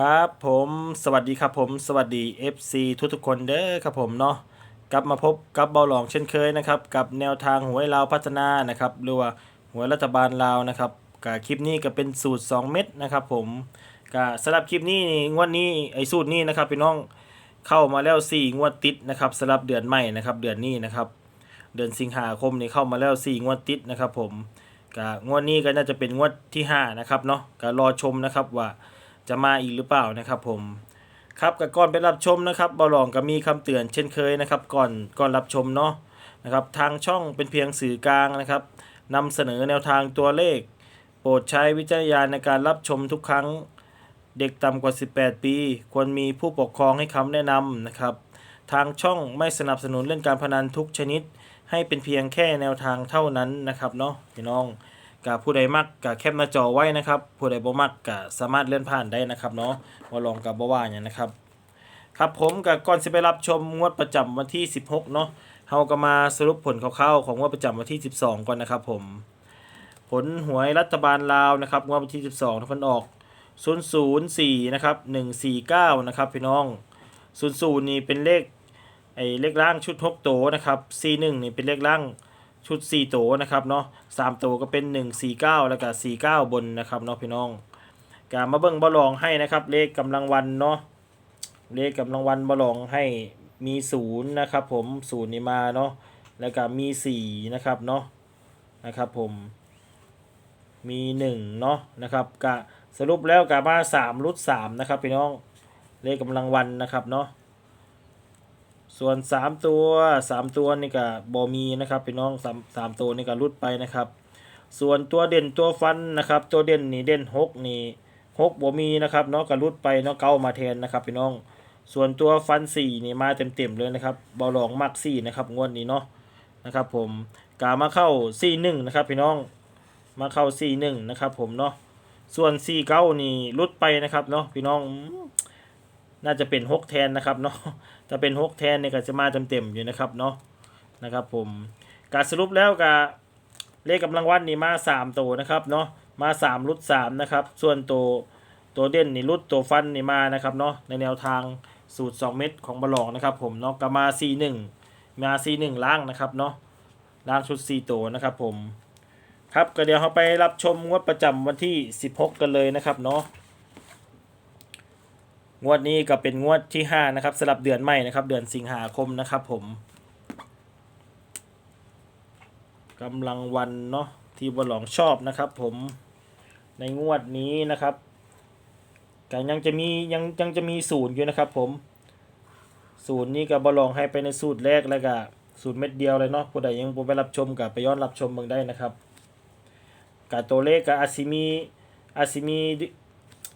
ครับผมสวัสดีครับผมสวัสดี FC ทุกทุกคนเด้อครับผมเนาะกลับมาพบกับเบาหลองเช่นเคยนะครับกับแนวทางหวยลาวพัฒนานะครับหรือว่าหวยรัฐบาลลาวนะครับกับคลิปนี้ก็เป็นสูตร 2 เม็ดนะครับผมกับสำหรับคลิปนี้งวดนี้ไอ้สูตรนี้นะครับพี่น้องเข้ามาแล้ว 4 งวดติดนะครับสำหรับเดือนใหม่นะครับเดือนนี้นะครับเดือนสิงหาคมนี่เข้ามาแล้ว 4 งวดติดนะครับผมก็งวดนี้ก็น่าจะเป็นงวดที่5นะครับเนาะก็รอชมนะครับว่า จะมาอีกหรือเปล่านะครับผมครับกับก่อนไปรับชมนะครับบอลองก็มีคำเตือนเช่นเคยนะครับ ก่อนก่อนรับชมเนาะนะครับทางช่องเป็นเพียงสื่อกลางนะครับนำเสนอแนวทางตัวเลข โปรดใช้วิจารณญาณในการรับชมทุกครั้งเด็กต่ำกว่า 18 ปี ควรมีผู้ปกครองให้คำแนะนำนะครับ ทางช่องไม่สนับสนุนเล่นการพนันทุกชนิด ให้เป็นเพียงแค่แนวทางเท่านั้นนะครับเนาะพี่น้อง กับผู้ใดมักกับแคปหน้าจอไว้นะครับ ผู้ใดบ่มักกับสามารถเลื่อนผ่านได้นะครับเนาะว่าลองกับบ่ว่าอย่างนะครับ ครับผมกับก่อนสิไปรับชมงวดประจำวันที่ 16เนาะเฮาก็มาสรุปผลคร่าวๆของงวดประจำวันที่ 12 ก่อนนะครับ ผม ผลหวยรัฐบาลลาวนะครับงวดวันที่ 12ทุกคนออก 004นะครับ149นะครับพี่น้อง 00 นี่เป็นเลขไอ้เลขล่างชุด6โตวนะครับ 41 นี่เป็นเลขล่าง ชุด4โตวนะครับเนาะ3โตวก็เป็น 1 4 9 แล้วก็49 บนนะครับเนาะพี่น้องกามาเบิ่งบอลองให้นะครับ เลขกำลังวันเนาะเลขกำลังวันบอลองให้มี0นะครับผม0นี่มาเนาะแล้วก็มี4นะครับเนาะนะครับผมมี1เนาะนะครับกะสรุปแล้วกะมา3รุด3นะครับพี่น้องเลขกำลังวันนะครับเนาะ ส่วน3ตัว3ตัวนี่ก็บอมีนะครับพี่น้องสามสามตัวนี่ก็รุดไปนะครับ ส่วนตัวเด่นตัวฟันนะครับ ตัวเด่นนี่เด่น6นี่6บอมีนะครับเนาะก็รุดไปเนาะเก้ามาแทนนะครับพี่น้อง ส่วนตัวฟัน4นี่มาเต็มๆเลยนะครับบอลองมัก4นะครับงวดนี้เนาะนะครับผมกามาเข้า4-1นะครับพี่น้องมาเข้า4-1นะครับผมเนาะส่วน4 9นี่รุดไปนะครับเนาะพี่น้อง น่าจะเป็น6แทนนะครับเนาะถ้าเป็น6แทนเนี่ยก็จะมาเต็มๆอยู่นะครับเนาะนะครับผมการสรุปแล้วก็เลขกำลังวันนี่มา3ตัวนะครับเนาะมา3รุด3นะครับส่วนตัวตัวเด่นนี่รุดตัวฟันนี่มานะครับเนาะในแนวทางสูตร 2 เม็ดของบอลองนะครับผมเนาะก็มา 4 1 มา 4 1 ล่างนะครับเนาะล่างชุด 4 ตัวนะครับผมครับก็เดี๋ยวเราไปรับชมงวดประจำวันที่ 16 กันเลยนะครับเนาะ งวดนี้ก็เป็นงวดที่5นะครับสำหรับเดือนใหม่นะครับเดือนสิงหาคมนะครับผมกำลังวันเนาะที่บอลหลองชอบนะครับ ผมในงวดนี้นะครับก็ยังจะมียังยังจะมีศูนย์อยู่นะครับ ผมศูนย์นี้กับบอลลองให้ไปในสูตรแรกแล้วก็สูตรเม็ดเดียวเลยเนาะผู้ใดยังไปรับชมกับไปย้อนรับชมเบิ่งได้นะครับกับตัวเลขกับอาซิมีอาซิมี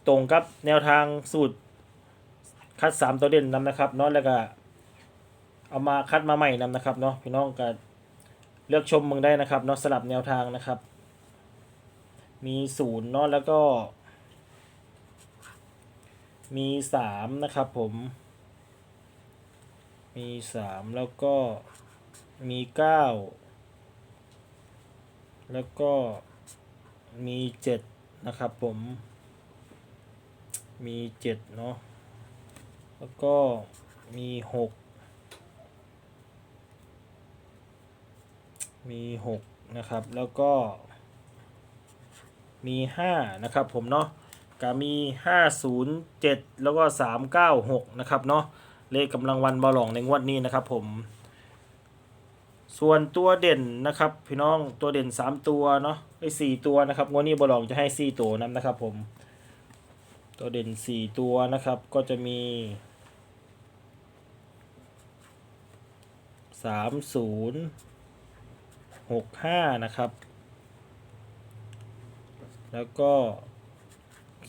ตรงกับแนวทางสูตร คัดสามตัวเด่นนำนะครับเนาะแล้วก็เอามาคัดมาใหม่นำนะครับเนาะพี่น้องก็เลือกชมมึงได้นะครับเนาะสลับแนวทางนะครับ มีศูนย์เนาะแล้วก็ มีสามนะครับผม มีสามแล้วก็มีเก้าแล้วก็มีเจ็ดนะครับผม มีเจ็ดเนาะ แล้วก็มีหกมีหกนะครับ แล้วก็ มีห้านะครับผมเนาะก็มีห้าศูนย์เจ็ดแล้วก็สามเก้าหกนะครับเนาะเลขกำลังวันบอลลองในงวดนี้นะครับผมส่วนตัวเด่นนะครับพี่น้องตัวเด่นสามตัวเนาะไอ้สี่ตัวนะครับงวดนี้บอลลองจะให้สี่ตัวนั้นนะครับผม ตัวเด่นสี่ตัวนะครับก็จะมี สามศูนย์หกห้านะครับ แล้วก็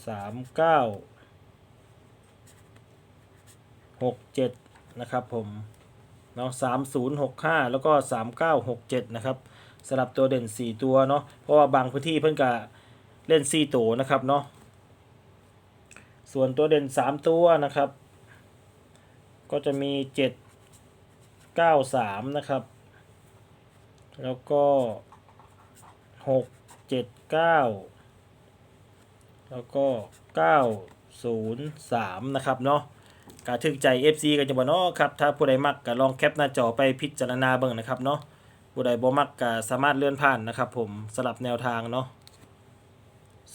สามเก้าหกเจ็ดนะครับผมเนาะสามศูนย์หกห้าแล้วก็สามเก้าหกเจ็ดนะครับสลับตัวเด่นสี่ตัวเนาะเพราะว่าบางพื้นที่เพิ่นกะเล่นสี่ตัวนะครับเนาะส่วนตัวเด่นสามตัวนะครับ ก็จะมีเจ็ด เก้าสามนะครับ แล้วก็หกเจ็ดเก้าแล้วก็เก้า03นย์สามนะครับเนาะกาถึกใจ FC กันจะบ่เนาะครับถ้าผู้ใดมักก็ลองแคปหน้าจอไปพิจารณาเบิ่งนะครับเนาะผู้ใดบ่มักก็สามารถเลื่อนผ่านนะครับผมสลับแนวทางเนาะ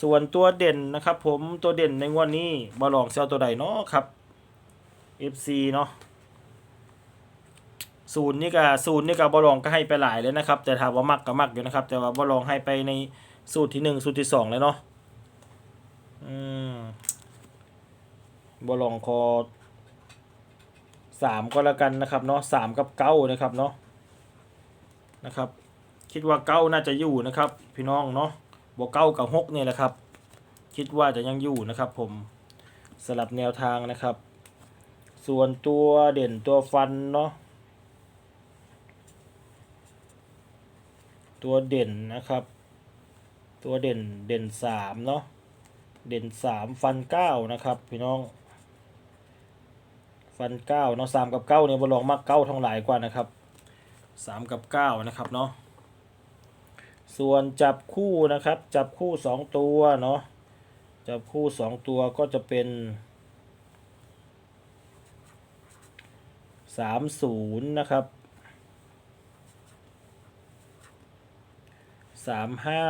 ส่วนตัวเด่นนะครับผมตัวเด่นในงวดนี้บ่ลองเซลตัวใดเนาะครับ FC เนาะ ศูนย์นี่ก็ศูนย์นี่ก็บ่ลองก็ให้ไปหลายเลยนะครับ แต่ถามว่ามักก็มักอยู่นะครับ แต่ว่าบ่ลองให้ไปในสูตรที่หนึ่งสูตรที่สองเลยเนาะอืมบ่ลองคอสามก็แล้วกันนะครับเนาะสามกับเก้านะครับเนาะนะครับ คิดว่าเก้าน่าจะอยู่นะครับ พี่น้องเนาะบ่เก้ากับหกเนี่ยแหละครับ คิดว่าจะยังอยู่นะครับ ผมสลับแนวทางนะครับ ส่วนตัวเด่นตัวฟันเนาะ ตัวเด่นนะครับ ตัวเด่นเด่นสามเนาะเด่นสามฟันเก้านะครับ พี่น้อง ฟันเก้าเนาะสามกับเก้าเนี่ยบอลองมากเก้าทั้งหลายกว่านะครับสามกับเก้านะครับเนาะส่วนจับคู่นะครับ จับคู่สองตัวเนาะจับคู่สองตัวก็จะเป็นสามศูนย์นะครับ สามห้า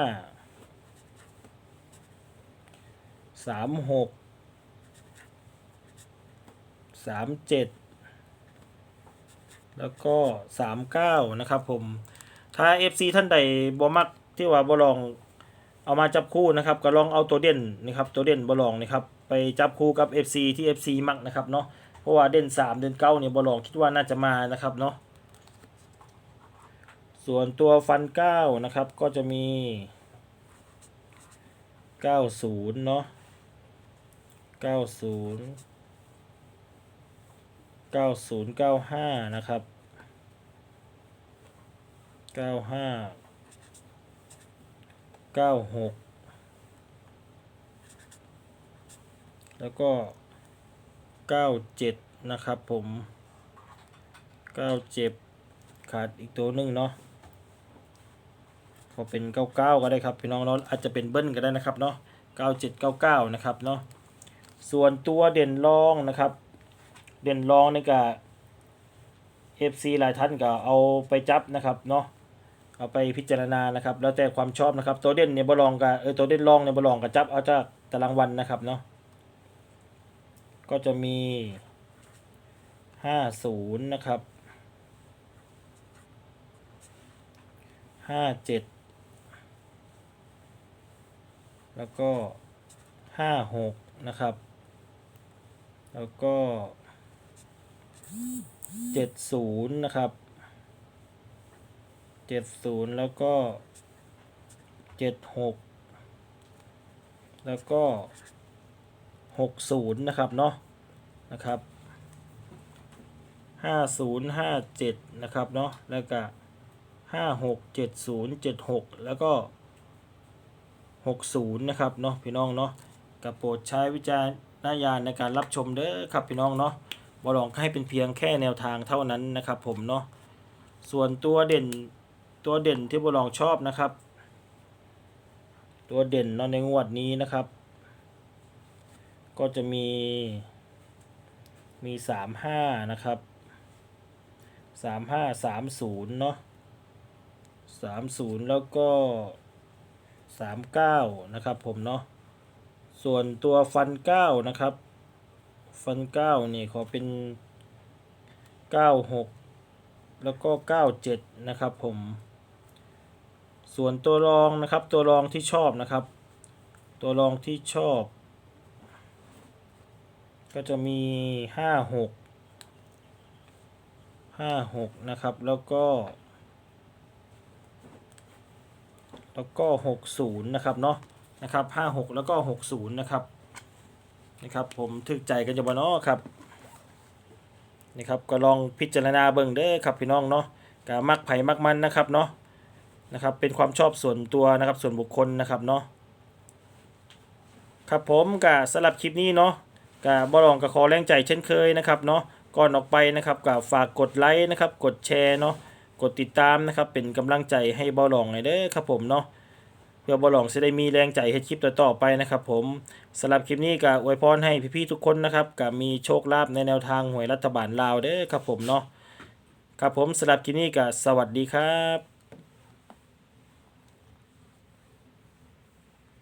สามหกสามเจ็ดแล้วก็สามเก้านะครับผม ถ้า FC ท่านใดบ่มักที่ว่าบ่ลองเอามาจับคู่นะครับก็ลองเอาตัวเด่นนะครับตัวเด่นบ่ลองนะครับไปจับคู่กับ FC ที่ FC มักนะครับเนาะเพราะว่าเด่น 3 เด่น9เนี่ยบ่ลองคิดว่าน่าจะมานะครับเนาะ ส่วนตัวฟัน9นะครับก็จะมี90เนาะ90เก้าศูนย์เก้าห้านะครับเก้าห้าเก้าหกแล้วก็เก้าเจ็ดนะครับผมเก้าเจ็บขาดอีกตัวหนึ่งเนาะ ก็เป็น 99 ก็ได้ครับพี่น้องเนาะอาจจะเป็นเบิ้ลก็ได้นะครับเนาะ9799 นะครับเนาะส่วนตัวเด่นรองนะครับ เด่นรองในี่ก็เอฟซีหลายท่านก็เอาไปจับนะครับเนาะเอาไปพิจารณานะครับ แล้วแต่ความชอบนะครับ ตัวเด่นเนี่ยบอลองกับเออตัวเด่นรองเนี่ยบอลองกับจับเอาจากตารางวันนะครับเนาะก็จะมี 50 นะครับ 57 แล้วก็ห้าหกนะครับ แล้วก็เจ็ดศูนย์นะครับเจ็ดศูนย์แล้วก็เจ็ดหกแล้วก็หกศูนย์นะครับเนาะนะครับห้าศูนย์ห้าเจ็ดนะครับเนาะแล้วก็ห้าหกเจ็ดศูนย์เจ็ดหกแล้วก็ หกศูนย์นะครับเนาะพี่น้องเนาะกับโปรดใช้วิจารณญาณในการรับชมเด้อครับพี่น้องเนาะบอลองให้เป็นเพียงแค่แนวทางเท่านั้นนะครับ ผมเนาะส่วนตัวเด่นตัวเด่นที่บอลองชอบนะครับ ตัวเด่นเนาะในงวดนี้นะครับ ก็จะมีมีสามห้านะครับสามห้าสามศูนย์เนาะสามศูนย์แล้วก็ สามเก้านะครับผมเนาะส่วนตัวฟันเก้านะครับ ฟันเก้านี่ขอเป็นเก้าหกแล้วก็เก้าเจ็ดนะครับผม ส่วนตัวรองนะครับตัวรองที่ชอบนะครับ ตัวรองที่ชอบ ก็จะมีห้าหกห้าหกนะครับแล้วก็ แล้วก็หกศูนย์นะครับเนาะนะครับห้าหกแล้วก็หกศูนย์นะครับนะครับผมถึกใจกันจะบ่เนาะครับนะครับก็ลองพิจารณาเบิ่งเด้อครับพี่น้องเนาะกะมักไผ่มักมันนะครับเนาะนะครับเป็นความชอบส่วนตัวนะครับส่วนบุคคลนะครับเนาะครับผมกะสำหรับคลิปนี้เนาะกะบ่ลองกะขอแรงใจเช่นเคยนะครับเนาะก่อนออกไปนะครับกะฝากกดไลค์นะครับกดแชร์เนาะ ดติดตามนะครับเป็นกำลังใจให้บอลองหน่อยเด้อครับผมเนาะเพื่อบอลองจะได้มีแรงใจให้คลิปต่อๆไปนะครับผมสำหรับคลิปนี้ก็อวยพรให้พี่ๆทุกคนนะครับก็มีโชคลาภในแนวทางหวยรัฐบาลลาวเด้อครับผมเนาะครับผมสำหรับคลิปนี้ก็สวัสดีครับ